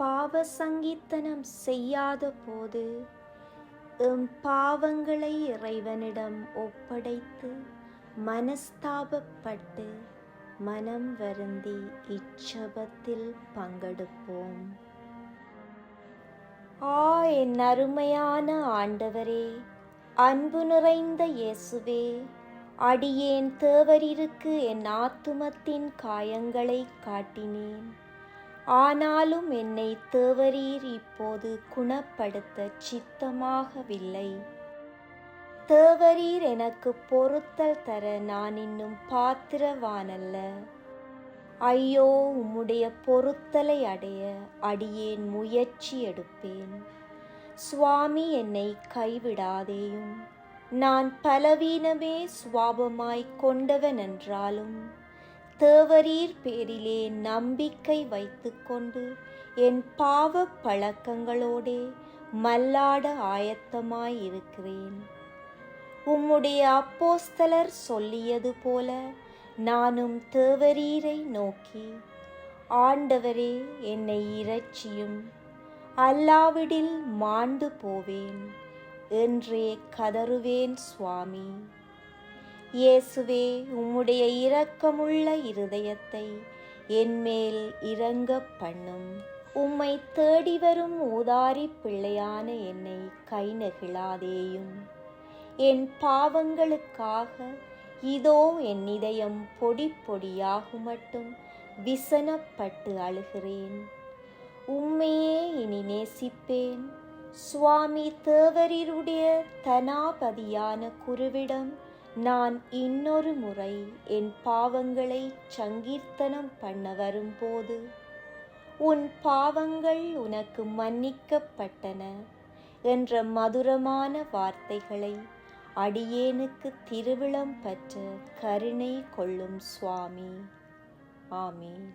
பாவ சங்கீத்தனம் செய்யாத போது எம் பாவங்களை இறைவனிடம் ஒப்படைத்து மனஸ்தாபப்பட்டு மனம் வருந்தி இச்சபத்தில் பங்கெடுப்போம். ஆ என் அருமையான ஆண்டவரே அன்பு நிறைந்த இயேசுவே அடியேன் தேவரிருக்கு என் ஆத்துமத்தின் காயங்களை காட்டினேன். ஆனாலும் என்னை தேவரீர் இப்போது குணப்படுத்த சித்தமாகவில்லை. தேவரீர் எனக்கு பொருத்தல் தர நான் இன்னும் பாத்திரவானல்ல. ஐயோ உம்முடைய பொருத்தலை அடைய அடியேன் முயற்சி எடுப்பேன். சுவாமி என்னை கைவிடாதேயும். நான் பலவீனமே சுவாபமாய் கொண்டவன் என்றாலும் தேவரீர் பேரிலே நம்பிக்கை வைத்துக்கொண்டு என் பாவ பழக்கங்களோடே மல்லாட ஆயத்தமாயிருக்கிறேன். உம்முடைய அப்போஸ்தலர் சொல்லியது போல நானும் தேவரீரை நோக்கி ஆண்டவரே என்னை இறைச்சியும் அல்லாவிடில் மாண்டு போவேன். என்றே கதறுவேன் சுவாமி. இயேசுவே உம்முடைய இரக்கமுள்ள இருதயத்தை என்மேல் இறங்க பண்ணும். உம்மை தேடி வரும் ஊதாரி பிள்ளையான என்னை கை நெகிழாதேயும் என் பாவங்களுக்காக இதோ என் இதயம் பொடி பொடியாகுமட்டும் விசனப்பட்டு அழுகிறேன். உம்மையே இனி நேசிப்பேன். சுவாமி தேவரீருடைய தனாபதியான குருவிடம் நான் இன்னொரு முறை என் பாவங்களை சங்கீர்த்தனம் பண்ண வரும்போது உன் பாவங்கள் உனக்கு மன்னிக்கப்பட்டன என்ற மதுரமான வார்த்தைகளை அடியேனுக்கு திருவிழம் பற்ற கருணை கொள்ளும் சுவாமி. ஆமீன்.